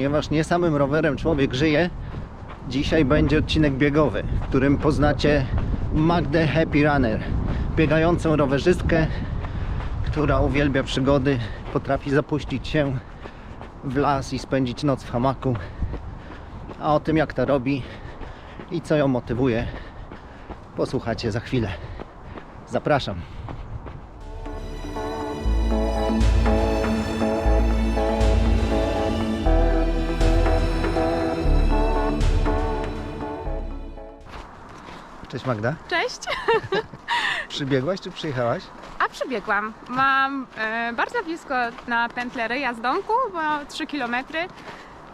ponieważ nie samym rowerem człowiek żyje. Dzisiaj będzie odcinek biegowy, w którym poznacie Magdę Happy Runner, biegającą rowerzystkę, która uwielbia przygody, potrafi zapuścić się w las i spędzić noc w hamaku. A o tym jak to robi i co ją motywuje, posłuchacie za chwilę. Zapraszam. Cześć Magda. Cześć, Przybiegłaś czy przyjechałaś? a przybiegłam. Mam e, bardzo blisko na pętlę Jazdomku, bo 3 km.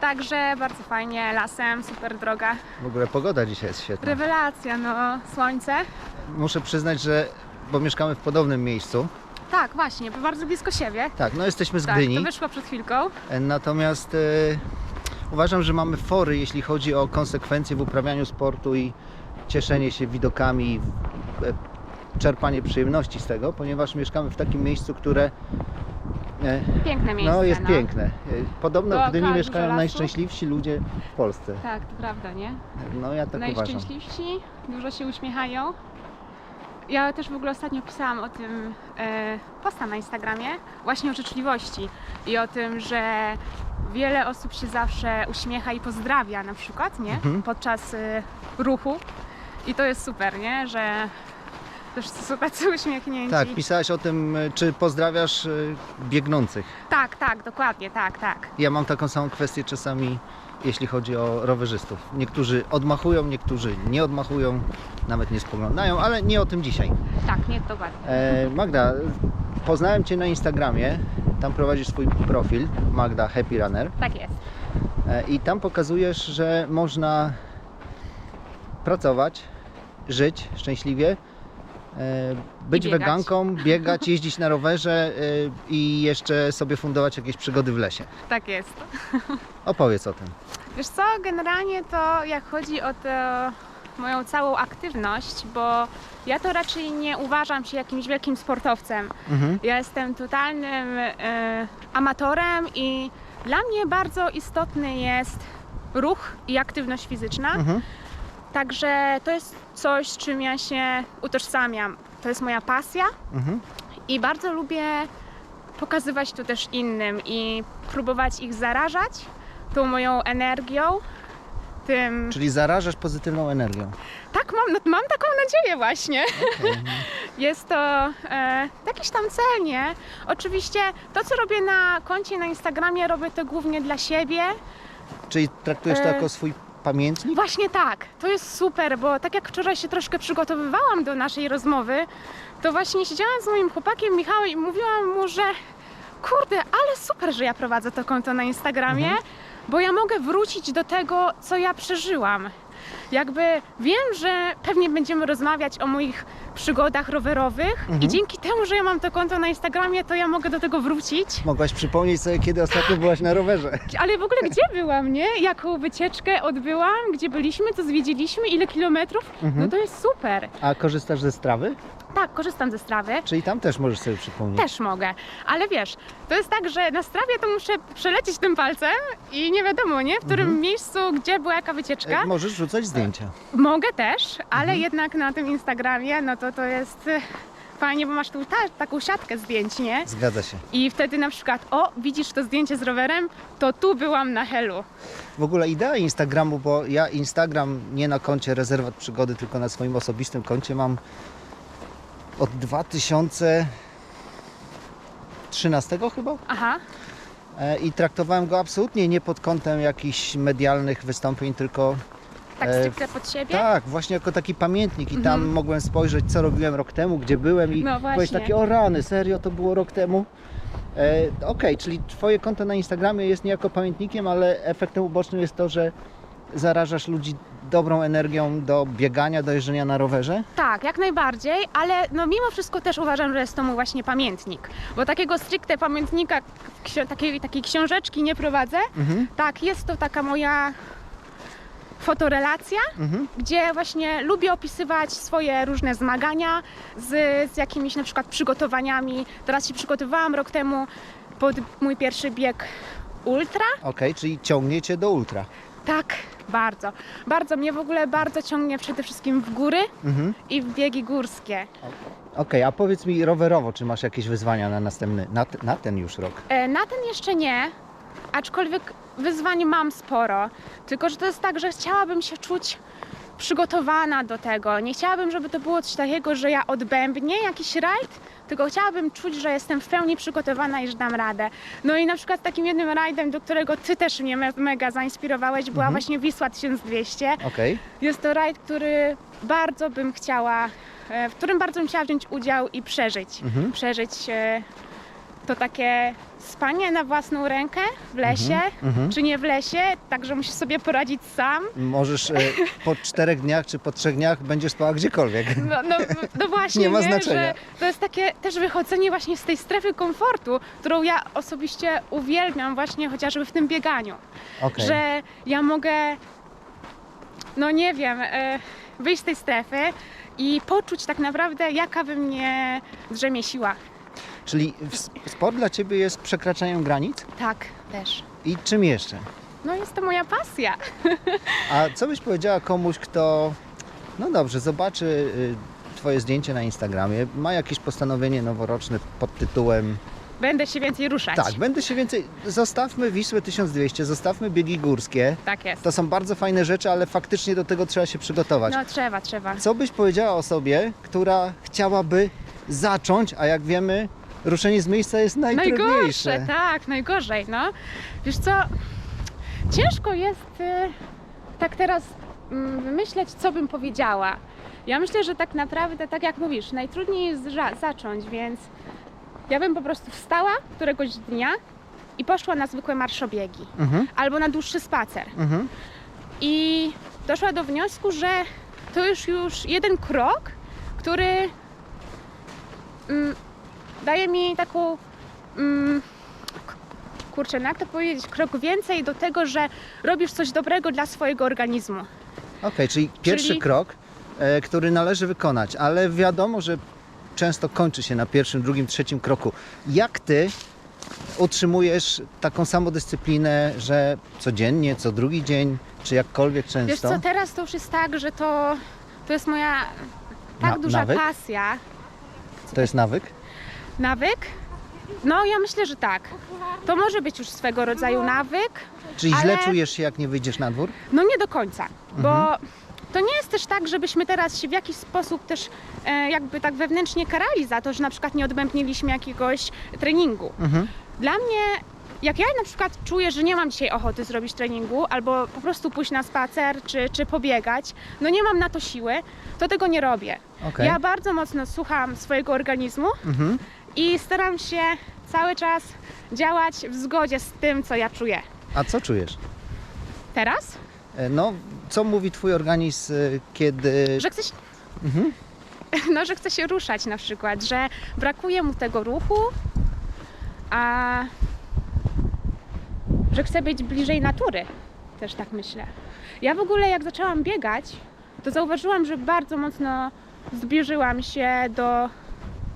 Także bardzo fajnie, lasem, super droga. W ogóle pogoda dzisiaj jest świetna. Rewelacja, no, słońce. Muszę przyznać, że bo mieszkamy w podobnym miejscu. Tak, właśnie, bardzo blisko siebie. Tak, no jesteśmy z Tak, Gdyni. to wyszło przed chwilką. E, Natomiast e, uważam, że mamy fory, jeśli chodzi o konsekwencje w uprawianiu sportu i cieszenie się widokami, e, czerpanie przyjemności z tego, ponieważ mieszkamy w takim miejscu, które e, Piękne miejsce. no, jest piękne. E, Podobno w Gdyni mieszkają lasu. najszczęśliwsi ludzie w Polsce. Tak, to prawda, nie? No ja tak uważam. Najszczęśliwsi, dużo się uśmiechają. Ja też w ogóle ostatnio pisałam o tym e, posta na Instagramie, właśnie o życzliwości i o tym, że wiele osób się zawsze uśmiecha i pozdrawia na przykład, nie? Mhm. Podczas e, ruchu. I to jest super, nie? Że też są tacy uśmiechnięci. Tak, pisałaś o tym, e, czy pozdrawiasz e, biegnących. tak, tak, dokładnie, tak, tak. Ja mam taką samą kwestię czasami, jeśli chodzi o rowerzystów. Niektórzy odmachują, niektórzy nie odmachują, nawet nie spoglądają, ale nie o tym dzisiaj. Tak, nie, dokładnie. E, Magda, poznałem Cię na Instagramie, tam prowadzisz swój profil, Magda Happy Runner Tak jest. e, i tam pokazujesz, że można pracować, żyć szczęśliwie, e, być weganką, biegać, jeździć na rowerze e, i jeszcze sobie fundować jakieś przygody w lesie. Tak jest. Opowiedz o tym. Wiesz co, generalnie to jak chodzi o tę moją całą aktywność, bo ja to raczej nie uważam się jakimś wielkim sportowcem. Mhm. Ja jestem totalnym e, amatorem i dla mnie bardzo istotny jest ruch i aktywność fizyczna. Mhm. Także to jest coś, z czym ja się utożsamiam. To jest moja pasja Mhm. i bardzo lubię pokazywać to też innym i próbować ich zarażać tą moją energią, tym... Czyli zarażasz pozytywną energią. Tak, mam, no, mam taką nadzieję właśnie. Okej. Jest to e, jakiś tam cel, nie? Oczywiście to, co robię na koncie na Instagramie, robię to głównie dla siebie. Czyli traktujesz to E, jako swój pamiętnik? Właśnie tak, to jest super, bo tak jak wczoraj się troszkę przygotowywałam do naszej rozmowy, to właśnie siedziałam z moim chłopakiem Michałem i mówiłam mu, że kurde, ale super, że ja prowadzę to konto na Instagramie, bo ja mogę wrócić do tego, co ja przeżyłam. Jakby wiem, że pewnie będziemy rozmawiać o moich przygodach rowerowych i dzięki temu, że ja mam to konto na Instagramie, to ja mogę do tego wrócić. Mogłaś przypomnieć sobie, kiedy ostatnio byłaś na rowerze. Ale w ogóle gdzie byłam, nie? Jaką wycieczkę odbyłam, gdzie byliśmy, co zwiedziliśmy, ile kilometrów? No to jest super. A korzystasz ze strawy? Tak, korzystam ze strawy. Czyli tam też możesz sobie przypomnieć. Też mogę, ale wiesz, to jest tak, że na strawie to muszę przelecieć tym palcem i nie wiadomo, nie? W którym miejscu, gdzie była jaka wycieczka. E, Możesz rzucać zdjęcia. Mogę też, ale jednak na tym Instagramie, no to to jest e, fajnie, bo masz tu ta, taką siatkę zdjęć, nie? Zgadza się. I wtedy na przykład, o, widzisz to zdjęcie z rowerem, to tu byłam na helu. W ogóle idea Instagramu, bo ja Instagram nie na koncie Rezerwat Przygody, tylko na swoim osobistym koncie mam od 2013 chyba. Aha, E, I traktowałem go absolutnie nie pod kątem jakichś medialnych wystąpień, tylko tak E, stricte pod siebie. Tak, właśnie jako taki pamiętnik i tam mogłem spojrzeć, co robiłem rok temu, gdzie byłem i No powiedzieć właśnie. takie, o rany, serio, to było rok temu. E, Okej, czyli twoje konto na Instagramie jest niejako pamiętnikiem, ale efektem ubocznym jest to, że zarażasz ludzi dobrą energią do biegania, do jeżdżenia na rowerze. Tak, jak najbardziej, ale no mimo wszystko też uważam, że jest to mój właśnie pamiętnik. Bo takiego stricte pamiętnika, ksio- takiej, takiej książeczki nie prowadzę. Mhm. Tak, jest to taka moja fotorelacja, Mhm. gdzie właśnie lubię opisywać swoje różne zmagania z, z jakimiś na przykład przygotowaniami. Teraz się przygotowałam rok temu pod mój pierwszy bieg ultra. Okej, czyli ciągnie cię do ultra. Tak, bardzo. Bardzo mnie w ogóle bardzo ciągnie przede wszystkim w góry Mhm. i w biegi górskie. Okej, a powiedz mi rowerowo, czy masz jakieś wyzwania na następny, na, t- na ten już rok? E, Na ten jeszcze nie, aczkolwiek wyzwań mam sporo. Tylko, że to jest tak, że chciałabym się czuć przygotowana do tego. Nie chciałabym, żeby to było coś takiego, że ja odbębnię jakiś rajd, tylko chciałabym czuć, że jestem w pełni przygotowana i że dam radę. No i na przykład takim jednym rajdem, do którego ty też mnie me- mega zainspirowałeś, była Mhm. właśnie Wisła 1200. Okej, Jest to rajd, który bardzo bym chciała, e, w którym bardzo bym chciała wziąć udział i przeżyć. Mhm. Przeżyć e, to takie spanie na własną rękę w lesie, mhm. czy nie w lesie, także musisz sobie poradzić sam. Możesz e, po czterech dniach czy po trzech dniach będziesz spała gdziekolwiek. No, no, no właśnie, Nie ma nie, znaczenia. to jest takie też wychodzenie właśnie z tej strefy komfortu, którą ja osobiście uwielbiam właśnie chociażby w tym bieganiu. Okej. że ja mogę, no nie wiem, e, wyjść z tej strefy i poczuć tak naprawdę, jaka we mnie drzemie siła. Czyli sport dla ciebie jest przekraczaniem granic? Tak, też. I czym jeszcze? No jest to moja pasja. A co byś powiedziała komuś, kto, no dobrze, zobaczy y, twoje zdjęcie na Instagramie, ma jakieś postanowienie noworoczne pod tytułem Będę się więcej ruszać. tak, będę się więcej, zostawmy Wisłę 1200, zostawmy biegi górskie. Tak jest. To są bardzo fajne rzeczy, ale faktycznie do tego trzeba się przygotować. No trzeba, trzeba. Co byś powiedziała osobie, która chciałaby zacząć, a jak wiemy, ruszenie z miejsca jest najtrudniejsze. Najgorsze, tak, najgorzej, no. Wiesz co, ciężko jest y, tak teraz mm, wymyśleć, co bym powiedziała. Ja myślę, że tak naprawdę, tak jak mówisz, najtrudniej jest ża- zacząć, więc ja bym po prostu wstała któregoś dnia i poszła na zwykłe marszobiegi Mhm, albo na dłuższy spacer. mhm. I doszła do wniosku, że to już już jeden krok, który mm, daje mi taką mm, kurczę, jak to powiedzieć, krok więcej do tego, że robisz coś dobrego dla swojego organizmu. Okej, czyli pierwszy Czyli- krok, e, który należy wykonać, ale wiadomo, że często kończy się na pierwszym, drugim, trzecim kroku. Jak ty utrzymujesz taką samodyscyplinę, że codziennie, co drugi dzień, czy jakkolwiek Wiesz często? co, teraz to już jest tak, że to, to jest moja tak Na- duża nawyk? pasja. To jest nawyk? Nawyk? No, ja myślę, że tak. To może być już swego rodzaju nawyk, Czyli źle Ale- czujesz się, jak nie wyjdziesz na dwór? No nie do końca, bo Mhm. to nie jest też tak, żebyśmy teraz się w jakiś sposób też e, jakby tak wewnętrznie karali za to, że na przykład nie odbębniliśmy jakiegoś treningu. Mhm. Dla mnie, jak ja na przykład czuję, że nie mam dzisiaj ochoty zrobić treningu, albo po prostu pójść na spacer, czy, czy pobiegać, no nie mam na to siły, to tego nie robię. Okej. Ja bardzo mocno słucham swojego organizmu Mhm. I staram się cały czas działać w zgodzie z tym, co ja czuję. A co czujesz? Teraz, E, No, co mówi twój organizm, e, kiedy... że chcę się Mhm. no, że chce się ruszać na przykład, że brakuje mu tego ruchu, a że chce być bliżej natury. Też tak myślę. Ja w ogóle jak zaczęłam biegać, to zauważyłam, że bardzo mocno zbliżyłam się do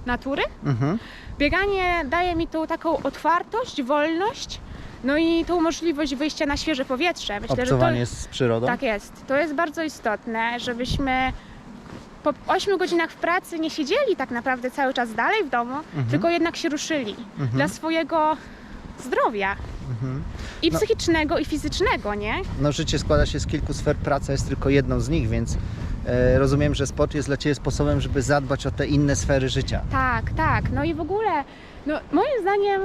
natury. Mhm. Bieganie daje mi tą taką otwartość, wolność, no i tą możliwość wyjścia na świeże powietrze. Myślę, że to, Obcowanie z przyrodą? tak jest. To jest bardzo istotne, żebyśmy po 8 godzinach w pracy nie siedzieli tak naprawdę cały czas dalej w domu, tylko jednak się ruszyli Mhm. dla swojego zdrowia Mhm. i No. psychicznego, i fizycznego, nie? No, życie składa się z kilku sfer, praca jest tylko jedną z nich, więc rozumiem, że sport jest dla Ciebie sposobem, żeby zadbać o te inne sfery życia. Tak, tak. No i w ogóle, no moim zdaniem,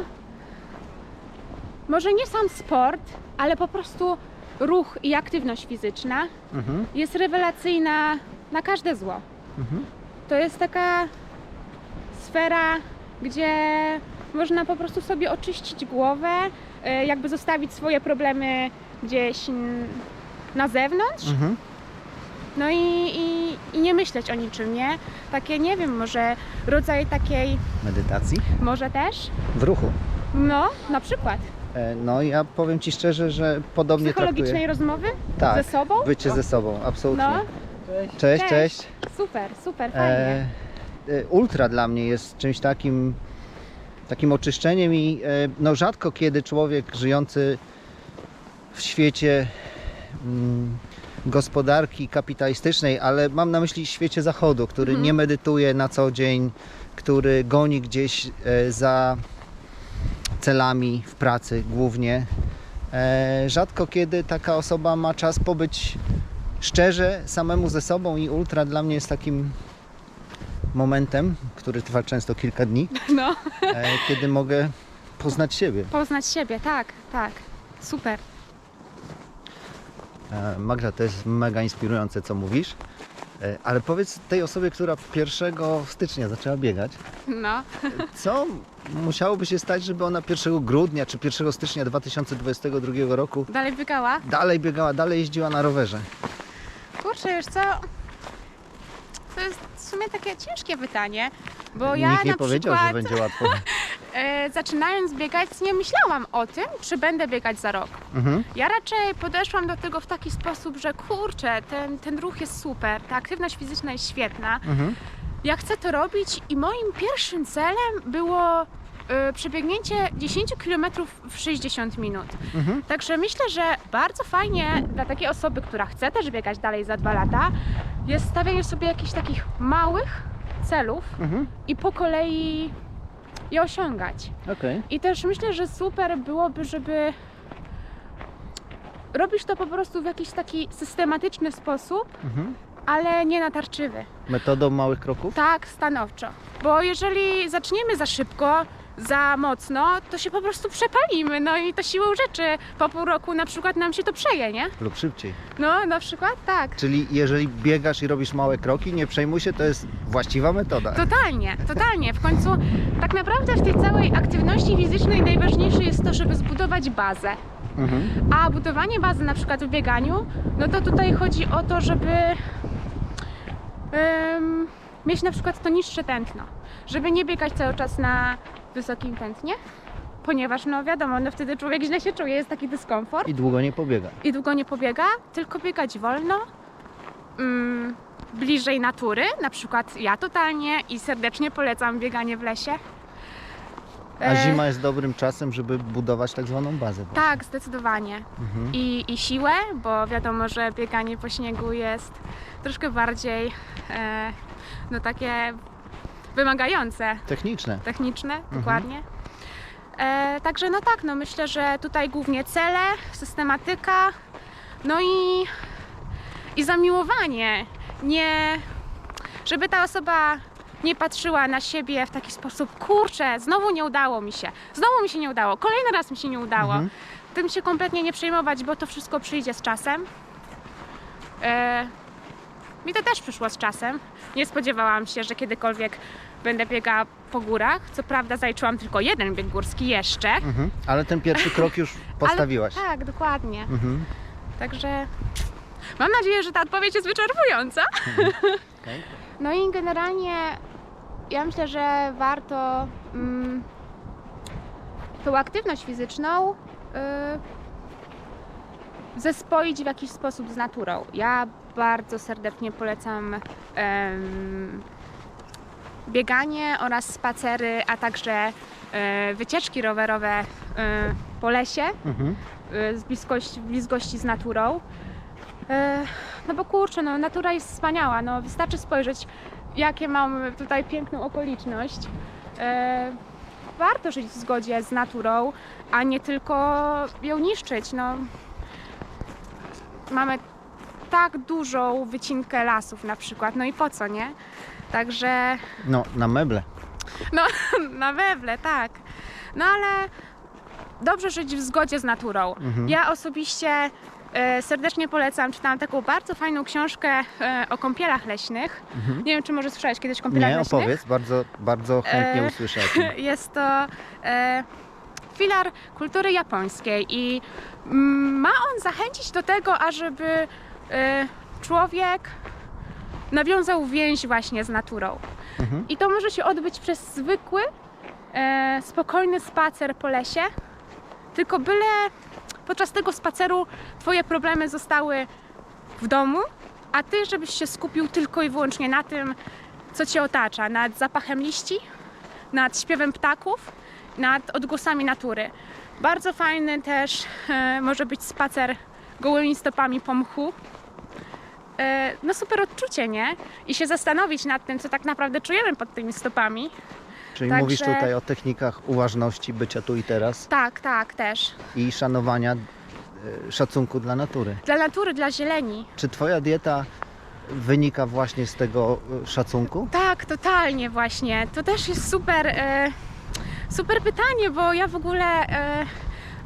może nie sam sport, ale po prostu ruch i aktywność fizyczna Mhm. jest rewelacyjna na każde zło. Mhm. To jest taka sfera, gdzie można po prostu sobie oczyścić głowę, e, jakby zostawić swoje problemy gdzieś na zewnątrz, Mhm. No i, i, i nie myśleć o niczym, nie? Takie, nie wiem, może rodzaj takiej, Medytacji może też, w ruchu. no, na przykład E, no, ja powiem Ci szczerze, że podobnie psychologicznej traktuję. rozmowy Tak, ze sobą. bycie ze sobą, absolutnie. No, Cześć, Cześć. cześć. super, super, fajnie. E, e, ultra dla mnie jest czymś takim, takim oczyszczeniem i e, no rzadko kiedy człowiek żyjący w świecie mm, gospodarki kapitalistycznej, ale mam na myśli świecie zachodu, który Mhm. nie medytuje na co dzień, który goni gdzieś e, za celami w pracy głównie. E, rzadko kiedy taka osoba ma czas pobyć szczerze samemu ze sobą i ultra dla mnie jest takim momentem, który trwa często kilka dni, No, e, kiedy mogę poznać siebie. poznać siebie, tak, tak. Super. E, Magda, to jest mega inspirujące, co mówisz. E, Ale powiedz tej osobie, która 1 stycznia zaczęła biegać, No. co musiałoby się stać, żeby ona 1 grudnia czy 1 stycznia 2022 roku Dalej biegała? dalej biegała, dalej jeździła na rowerze? Kurczę, wiesz co? To jest w sumie takie ciężkie pytanie, bo ja Nikt nie na powiedział, przykład że będzie łatwo. e, zaczynając biegać nie myślałam o tym, czy będę biegać za rok. Mhm. Ja raczej podeszłam do tego w taki sposób, że kurczę, ten, ten ruch jest super, ta aktywność fizyczna jest świetna. Mhm. Ja chcę to robić i moim pierwszym celem było y, przebiegnięcie 10 km w 60 minut. Mhm. Także myślę, że bardzo fajnie dla takiej osoby, która chce też biegać dalej za dwa lata, jest stawianie sobie jakichś takich małych celów Mhm. i po kolei je osiągać. Okej. I też myślę, że super byłoby, żeby robisz to po prostu w jakiś taki systematyczny sposób, Mhm. ale nie natarczywy. Metodą małych kroków? Tak, stanowczo. Bo jeżeli zaczniemy za szybko, za mocno, to się po prostu przepalimy. No i to siłą rzeczy po pół roku na przykład nam się to przeje, nie? Lub szybciej. No, na przykład tak. Czyli jeżeli biegasz i robisz małe kroki, nie przejmuj się, to jest właściwa metoda. Totalnie, totalnie. W końcu tak naprawdę w tej całej aktywności fizycznej najważniejsze jest to, żeby zbudować bazę. Mhm. A budowanie bazy na przykład w bieganiu, no to tutaj chodzi o to, żeby em, mieć na przykład to niższe tętno. Żeby nie biegać cały czas na wysokim tętnie, ponieważ no wiadomo, no wtedy człowiek źle się czuje, jest taki dyskomfort I długo nie pobiega. i długo nie pobiega, tylko biegać wolno, mm, bliżej natury. Na przykład ja totalnie i serdecznie polecam bieganie w lesie. A E, zima jest dobrym czasem, żeby budować tak zwaną bazę. Tak, zdecydowanie. Mhm. i, i siłę, bo wiadomo, że bieganie po śniegu jest troszkę bardziej e, no takie wymagające, Techniczne. techniczne, dokładnie. E, także no tak, no myślę, że tutaj głównie cele, systematyka, no i, i zamiłowanie. Nie, żeby ta osoba nie patrzyła na siebie w taki sposób, kurczę, znowu nie udało mi się, znowu mi się nie udało, kolejny raz mi się nie udało Mhm. tym się kompletnie nie przejmować, bo to wszystko przyjdzie z czasem. E, mi to też przyszło z czasem. Nie spodziewałam się, że kiedykolwiek będę biegała po górach. Co prawda zaliczyłam tylko jeden bieg górski jeszcze. Mhm. Ale ten pierwszy krok już postawiłaś. Ale, tak, dokładnie. Mhm. Także mam nadzieję, że ta odpowiedź jest wyczerpująca. Okej. No i generalnie ja myślę, że warto mm, tą aktywność fizyczną y, zespoić w jakiś sposób z naturą. Ja bardzo serdecznie polecam bieganie oraz spacery, a także e, wycieczki rowerowe e, po lesie Mhm. y, z bliskości, bliskości z naturą. E, No bo kurczę, no, natura jest wspaniała. No, wystarczy spojrzeć, jakie mamy tutaj piękną okoliczność. E, Warto żyć w zgodzie z naturą, a nie tylko ją niszczyć. No, mamy tak dużą wycinkę lasów na przykład, no i po co, nie? Także No, na meble. na weble, tak. No ale dobrze żyć w zgodzie z naturą. Mhm. Ja osobiście e, serdecznie polecam, czytałam taką bardzo fajną książkę e, o kąpielach leśnych. Mhm. Nie wiem, czy może słyszałeś kiedyś o kąpielach Nie, leśnych? opowiedz, bardzo, bardzo chętnie E, usłyszę o tym. Jest to e, filar kultury japońskiej i mm, ma on zachęcić do tego, ażeby e, człowiek nawiązał więź właśnie z naturą. Mhm. I to może się odbyć przez zwykły, e, spokojny spacer po lesie, tylko byle podczas tego spaceru Twoje problemy zostały w domu, a Ty, żebyś się skupił tylko i wyłącznie na tym, co Cię otacza, nad zapachem liści, nad śpiewem ptaków nad odgłosami natury. Bardzo fajny też e, może być spacer gołymi stopami po mchu. E, no super odczucie, nie? I się zastanowić nad tym, co tak naprawdę czujemy pod tymi stopami. Czyli Także- mówisz tutaj o technikach uważności, bycia tu i teraz Tak, tak, też. i szanowania, e, szacunku dla natury. Dla natury, dla zieleni. Czy Twoja dieta wynika właśnie z tego e, szacunku? Tak, totalnie właśnie. To też jest super, super pytanie, bo ja w ogóle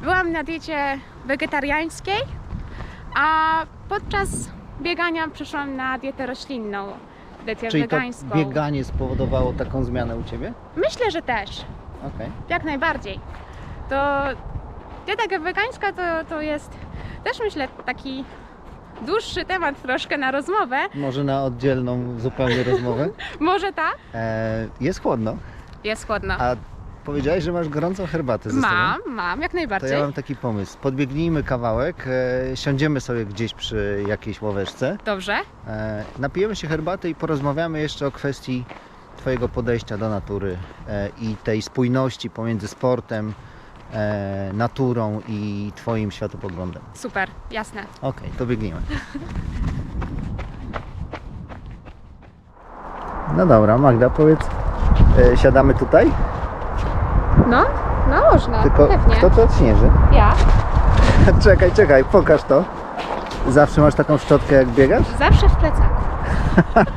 byłam na diecie wegetariańskiej, a podczas biegania przeszłam na dietę roślinną, dietę Czyli to wegańską. bieganie spowodowało taką zmianę u Ciebie? Myślę, że też. Okej. Jak najbardziej. To dieta wegańska to, to jest też myślę taki dłuższy temat troszkę na rozmowę. Może na oddzielną zupełnie rozmowę. Może tak? E, jest chłodno, Jest chłodno. a powiedziałeś, że masz gorącą herbatę ze sobą. Mam, mam, jak To najbardziej. ja mam taki pomysł. Podbiegnijmy kawałek, e, siądziemy sobie gdzieś przy jakiejś ławeczce, Dobrze. e, napijemy się herbaty i porozmawiamy jeszcze o kwestii Twojego podejścia do natury e, i tej spójności pomiędzy sportem, e, naturą i Twoim światopoglądem. Super, jasne. Okej, to biegnijmy. No dobra, Magda, powiedz, e, siadamy tutaj? No, no można, Tylko pewnie. kto to odśnieży? Ja czekaj, czekaj, pokaż to. Zawsze masz taką szczotkę jak biegasz? zawsze w plecaku.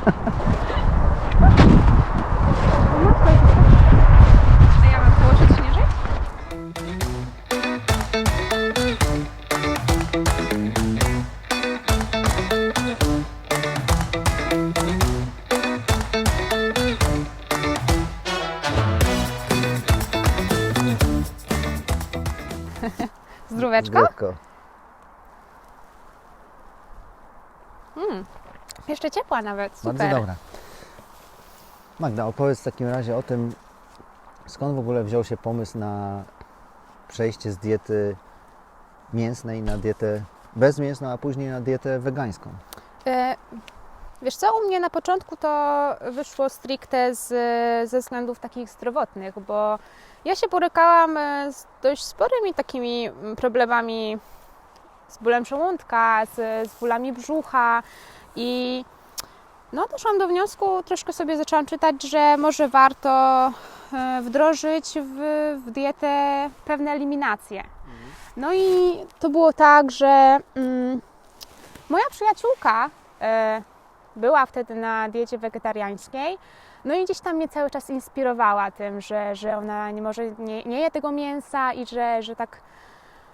Zdróweczko? Zdrówko. Mm. Jeszcze ciepła nawet, super. Bardzo dobra. Magda, opowiedz w takim razie o tym, skąd w ogóle wziął się pomysł na przejście z diety mięsnej na dietę bezmięsną, a później na dietę wegańską. E, Wiesz co, u mnie na początku to wyszło stricte z, ze względów takich zdrowotnych, bo ja się borykałam e, z dość sporymi takimi mm, problemami z bólem żołądka, z, z bólami brzucha i no doszłam do wniosku, troszkę sobie zaczęłam czytać, że może warto e, wdrożyć w, w dietę pewne eliminacje. No i to było tak, że mm, moja przyjaciółka e, była wtedy na diecie wegetariańskiej. No i gdzieś tam mnie cały czas inspirowała tym, że, że ona nie może, nie, nie je tego mięsa i że, że tak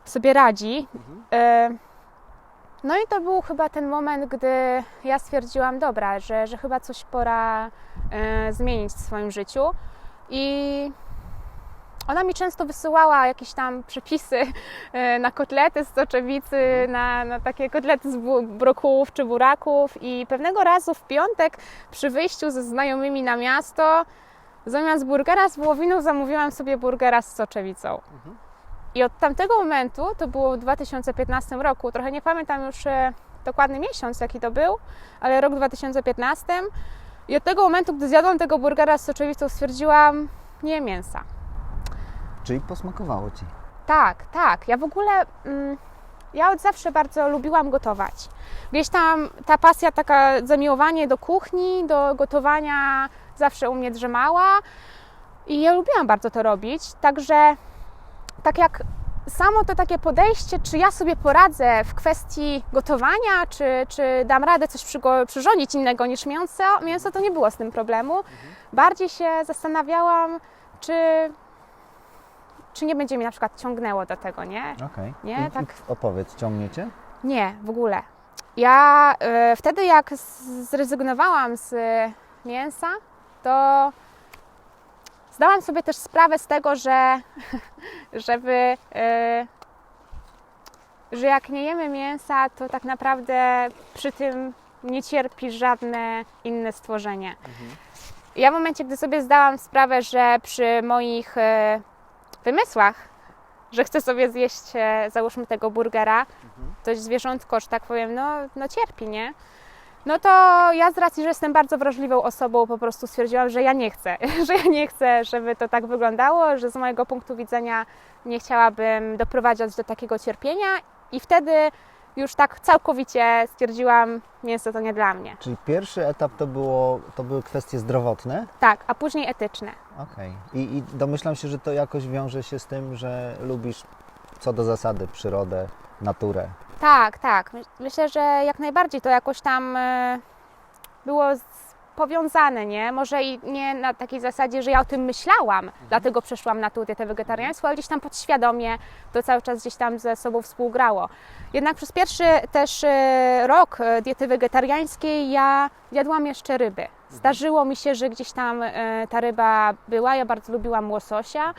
sobie radzi. E, no i to był chyba ten moment, gdy ja stwierdziłam, dobra, że, że chyba coś pora e, zmienić w swoim życiu. I ona mi często wysyłała jakieś tam przepisy e, na kotlety z soczewicy, na, na takie kotlety z brokułów czy buraków i pewnego razu w piątek przy wyjściu ze znajomymi na miasto zamiast burgera z wołowiną zamówiłam sobie burgera z soczewicą. I od tamtego momentu, to było w 2015 roku, trochę nie pamiętam już e, dokładny miesiąc jaki to był, ale rok 2015 i od tego momentu, gdy zjadłam tego burgera z soczewicą stwierdziłam, nie mięsa. Czyli posmakowało Ci. Tak, tak. Ja w ogóle, mm, ja od zawsze bardzo lubiłam gotować. Gdzieś tam ta pasja, taka zamiłowanie do kuchni, do gotowania zawsze u mnie drzemała i ja lubiłam bardzo to robić. Także tak jak samo to takie podejście, czy ja sobie poradzę w kwestii gotowania, czy, czy dam radę coś przyrządzić innego niż mięso, mięso to nie było z tym problemu. Bardziej się zastanawiałam, czy czy nie będzie mi na przykład ciągnęło do tego, nie? Okej. Nie, I- tak. i Opowiedz, ciągniecie? Nie, w ogóle. Ja e, wtedy, jak zrezygnowałam z e, mięsa, to zdałam sobie też sprawę z tego, że żeby, e, że jak nie jemy mięsa, to tak naprawdę przy tym nie cierpi żadne inne stworzenie. Ja w momencie, gdy sobie zdałam sprawę, że przy moich e, wymysłach, że chcę sobie zjeść, e, załóżmy tego burgera, to zwierzątko, że tak powiem, no, no cierpi, nie? No to ja z racji, że jestem bardzo wrażliwą osobą, po prostu stwierdziłam, że ja nie chcę, że ja nie chcę, żeby to tak wyglądało, że z mojego punktu widzenia nie chciałabym doprowadzać do takiego cierpienia i wtedy już tak całkowicie stwierdziłam, mięso to nie dla mnie. Czyli pierwszy etap to, było, to były kwestie zdrowotne. Tak, a później etyczne. Okej. I, I domyślam się, że to jakoś wiąże się z tym, że lubisz co do zasady przyrodę, naturę. Tak, tak. My- Myślę, że jak najbardziej to jakoś tam e, było z- powiązane, nie? Może i nie na takiej zasadzie, że ja o tym myślałam, dlatego przeszłam na tą dietę wegetariańską, ale gdzieś tam podświadomie to cały czas gdzieś tam ze sobą współgrało. Jednak przez pierwszy też e, rok e, diety wegetariańskiej ja jadłam jeszcze ryby. Zdarzyło mi się, że gdzieś tam e, ta ryba była, ja bardzo lubiłam łososia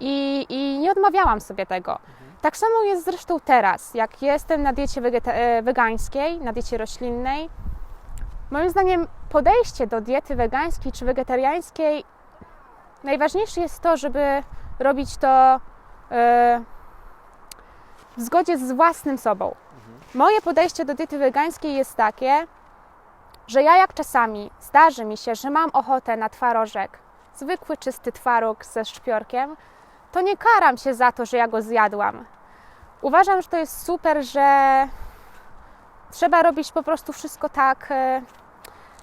i, i nie odmawiałam sobie tego. Tak samo jest zresztą teraz, jak jestem na diecie wegeta- wegańskiej, na diecie roślinnej. Moim zdaniem podejście do diety wegańskiej czy wegetariańskiej najważniejsze jest to, żeby robić to e, w zgodzie z własnym sobą. Moje podejście do diety wegańskiej jest takie, że ja jak czasami zdarzy mi się, że mam ochotę na twarożek, zwykły czysty twaróg ze szpiorkiem, to nie karam się za to, że ja go zjadłam. Uważam, że to jest super, że trzeba robić po prostu wszystko tak e,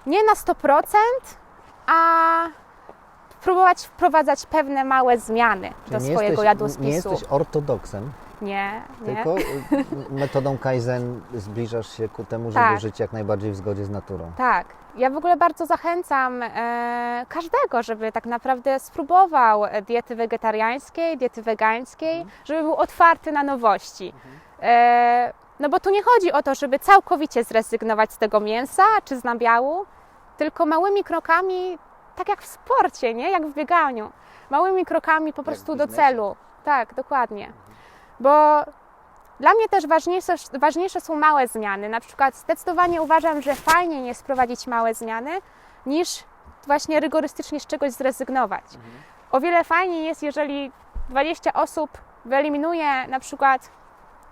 nie na 100%, a próbować wprowadzać pewne małe zmiany do nie swojego jesteś, jadłospisu. Nie jesteś ortodoksem, nie, nie. tylko y, metodą Kaizen zbliżasz się ku temu, żeby Tak. żyć jak najbardziej w zgodzie z naturą. Tak. Ja w ogóle bardzo zachęcam e, każdego, żeby tak naprawdę spróbował diety wegetariańskiej, diety wegańskiej, żeby był otwarty na nowości. E, no bo tu nie chodzi o to, żeby całkowicie zrezygnować z tego mięsa czy z nabiału, tylko małymi krokami, tak jak w sporcie, nie? Jak w bieganiu. Małymi krokami po prostu do celu. Tak, dokładnie. Bo dla mnie też ważniejsze, ważniejsze są małe zmiany. Na przykład zdecydowanie uważam, że fajniej jest wprowadzić małe zmiany, niż właśnie rygorystycznie z czegoś zrezygnować. O wiele fajniej jest, jeżeli 20 osób wyeliminuje na przykład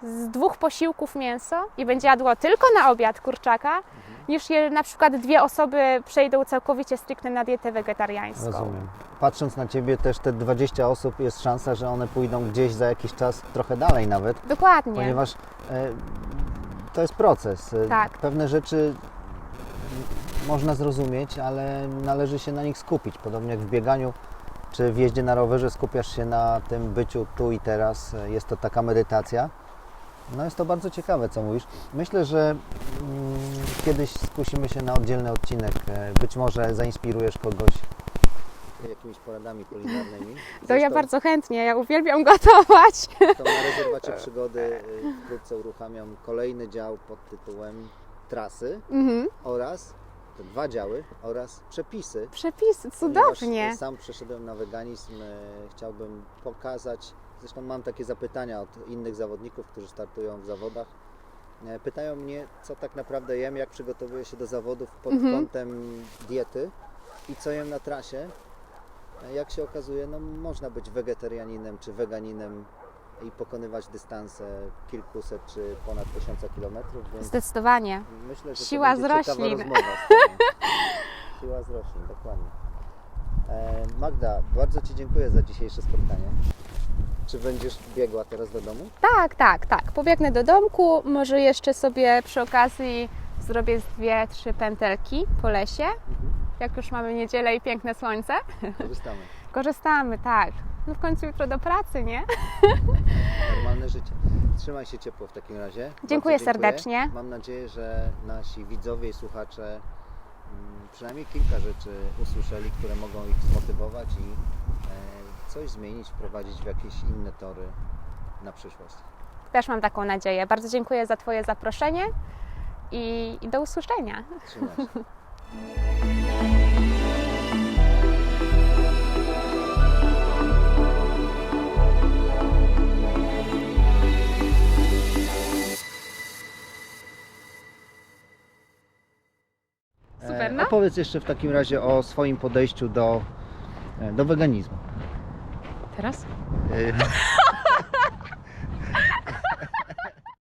z dwóch posiłków mięso i będzie jadło tylko na obiad kurczaka, niż je, na przykład dwie osoby przejdą całkowicie stricte na dietę wegetariańską. Rozumiem. Patrząc na Ciebie, też te 20 osób jest szansa, że one pójdą gdzieś za jakiś czas trochę dalej nawet, Dokładnie. ponieważ e, to jest proces. E, Tak. Pewne rzeczy można zrozumieć, ale należy się na nich skupić. Podobnie jak w bieganiu czy w jeździe na rowerze skupiasz się na tym byciu tu i teraz. E, Jest to taka medytacja. No jest to bardzo ciekawe, co mówisz. Myślę, że mm, kiedyś skusimy się na oddzielny odcinek. E, Być może zainspirujesz kogoś jakimiś poradami kulinarnymi. To ja Zresztą- bardzo chętnie, ja uwielbiam gotować. to na rezerwacie przygody y, wkrótce uruchamiam kolejny dział pod tytułem Trasy Mhm. oraz te dwa działy oraz przepisy. Przepisy, cudownie. y, Sam przeszedłem na weganizm, y, chciałbym pokazać, zresztą mam takie zapytania od innych zawodników, którzy startują w zawodach. E, Pytają mnie, co tak naprawdę jem, jak przygotowuję się do zawodów pod Mhm. kątem diety i co jem na trasie. E, Jak się okazuje, no, można być wegetarianinem czy weganinem i pokonywać dystanse kilkuset czy ponad tysiąca kilometrów, więc Zdecydowanie. myślę, że Siła to będzie z ciekawa roślin. rozmowa z tobą. Siła z roślin, dokładnie. E, Magda, bardzo Ci dziękuję za dzisiejsze spotkanie. Czy będziesz biegła teraz do domu? Tak, tak, tak. Pobiegnę do domku, może jeszcze sobie przy okazji zrobię z dwie, trzy pętelki po lesie. Jak już mamy niedzielę i piękne słońce. Korzystamy. Korzystamy, tak. No w końcu jutro do pracy, nie? Normalne życie. Trzymaj się ciepło w takim razie. Bardzo Dziękuję serdecznie. Mam nadzieję, że nasi widzowie i słuchacze mm, przynajmniej kilka rzeczy usłyszeli, które mogą ich zmotywować i e, coś zmienić, wprowadzić w jakieś inne tory na przyszłość. Też mam taką nadzieję. Bardzo dziękuję za Twoje zaproszenie i, i do usłyszenia. Trzymaj się. Super, E, no. Opowiedz jeszcze w takim razie o swoim podejściu do, e, do weganizmu. Teraz? E,